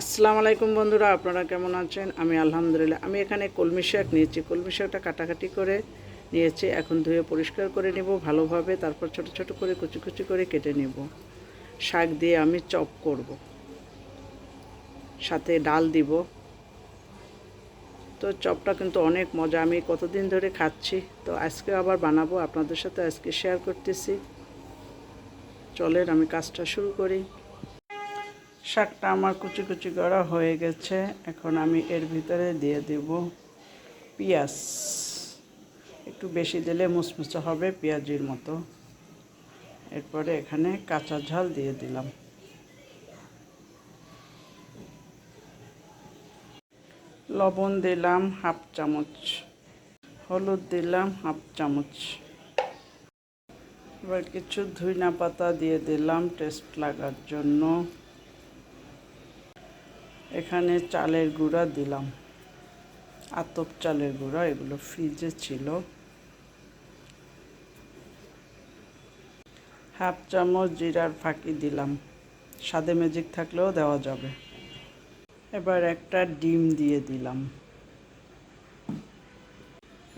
আসসালামু আলাইকুম বন্ধুরা, আপনারা কেমন আছেন? আমি আলহামদুলিল্লাহ, আমি এখানে কলমি শাক নিয়েছি। কলমি শাকটা কাটাকাটি করে নিয়েছি, এখন ধুয়ে পরিষ্কার করে নেব, ভালোভাবে তারপর ছোট ছোট করে কুচি কুচি করে কেটে নেব। শাক দিয়ে আমি চপ করব। সাথে ডাল দিব। তো চপটা কিন্তু অনেক মজা, আমি কতদিন ধরে খাচ্ছি, তো আজকে আবার বানাবো, আপনাদের সাথে আজকে শেয়ার করতেছি। চলেন, আমি কাজটা শুরু করি। শাকটা আমার কুচি কুচি করা হয়ে গেছে। এখন আমি এর ভিতরে দিয়ে দেব পেঁয়াজ। একটু বেশি দিলে মুচমুচে হবে পেঁয়াজির মতো। এরপরে এখানে কাঁচা ঝাল দিয়ে দিলাম। লবণ দিলাম হাফ চামচ। হলুদ দিলাম হাফ চামচ। এবার কিছু ধুইনা পাতা দিয়ে দিলাম টেস্ট লাগার জন্য। এখানে চালের গুঁড়া দিলাম। আতপ চালের গুঁড়া, এগুলো ফ্রিজে ছিল। হাফ চামচ জিরার ফাঁকি দিলাম। সাদে ম্যাজিক থাকলেও দেওয়া যাবে। এবার একটা ডিম দিয়ে দিলাম।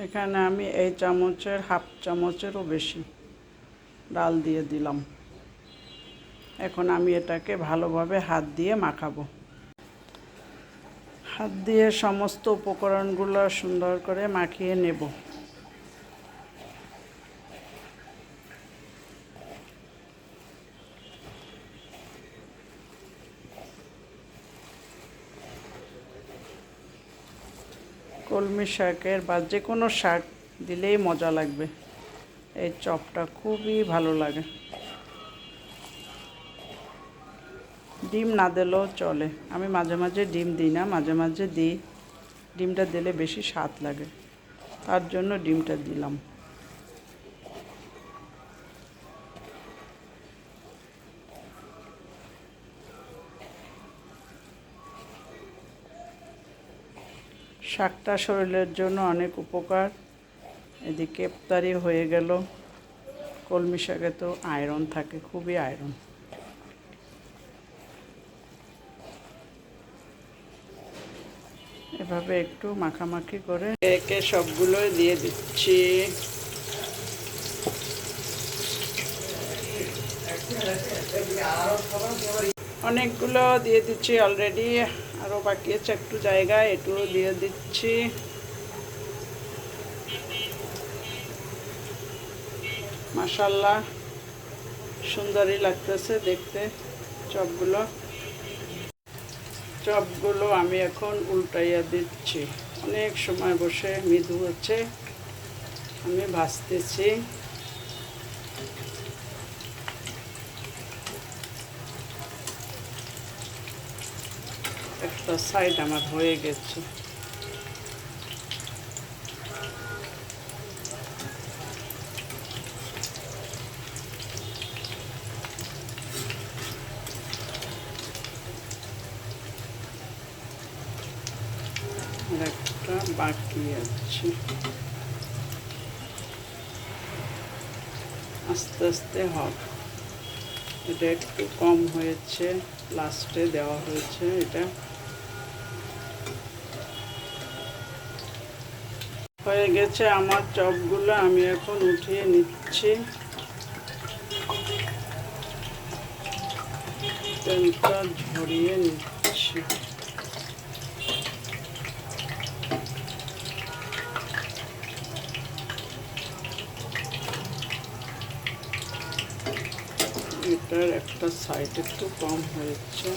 এখানে আমি এই চামচের, হাফ চামচেরও বেশি ডাল দিয়ে দিলাম। এখন আমি এটাকে ভালোভাবে হাত দিয়ে মাখাবো। হাত দিয়ে সমস্ত উপকরণগুলো সুন্দর করে মাখিয়ে নেব। কলমি শাকের বা যে কোনো শাক দিলেই মজা লাগবে। এই চপটা খুবই ভালো লাগে। ডিম না দিলেও চলে। আমি মাঝে মাঝে ডিম দিই না, মাঝে মাঝে দিই। ডিমটা দিলে বেশি স্বাদ লাগে। তার জন্য ডিমটা দিলাম। শাকটা শরীরের জন্য অনেক উপকার। এদিকে ইফতারি হয়ে গেল। কলমি শাকে তো আয়রন থাকে, খুবই আয়রন এভাবে একটু মাখামাখি করে একে সবগুলো দিয়ে দিচ্ছি। অনেকগুলো দিয়ে দিচ্ছি অলরেডি আরও বাকি আছে একটু জায়গায় এটুও দিয়ে দিচ্ছি। মাসাল্লাহ সুন্দরই লাগতেছে দেখতে, চপগুলো। চপগুলো আমি এখন উল্টাইয়া দিচ্ছি। অনেক সময় বসে মৃদু হচ্ছে। আমি ভাজতেছি একটা সাইড আমার হয়ে গেছে। একটা বাকি আছে আস্তে আস্তে হবে। এটা একটু কম হয়েছে, লাস্টে দেওয়া হয়েছে এটা। হয়ে গেছে আমার চপগুলো, আমি এখন উঠিয়ে নিচ্ছি। ঝরিয়ে নিচ্ছি। এটার একটা সাইড একটু কম হয়েছে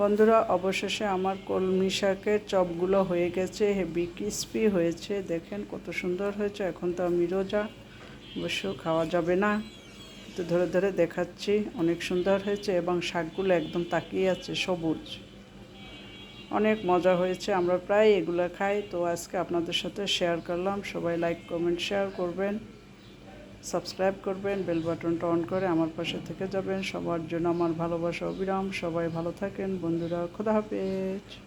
বন্ধুরা, অবশেষে আমার কলমি শাকের চপগুলো হয়ে গেছে, হেভি ক্রিস্পি হয়েছে। দেখেন কত সুন্দর হয়েছে, এখন তো আমি রোজা, অবশ্য খাওয়া যাবে না। তো ধরে ধরে দেখাচ্ছি, অনেক সুন্দর হয়েছে এবং শাকগুলো একদম তাকিয়ে আছে সবুজ। অনেক মজা হয়েছে, আমরা প্রায় এগুলো খাই। তো আজকে আপনাদের সাথে শেয়ার করলাম। সবাই লাইক কমেন্ট শেয়ার করবেন সাবস্ক্রাইব করবেন বেল বাটনটা অন করে আমার পাশে থেকে যাবেন। সবার জন্য আমার ভালোবাসা, অবিরাম। সবাই ভালো থাকেন। বন্ধুরা, খোদা হাফেজ।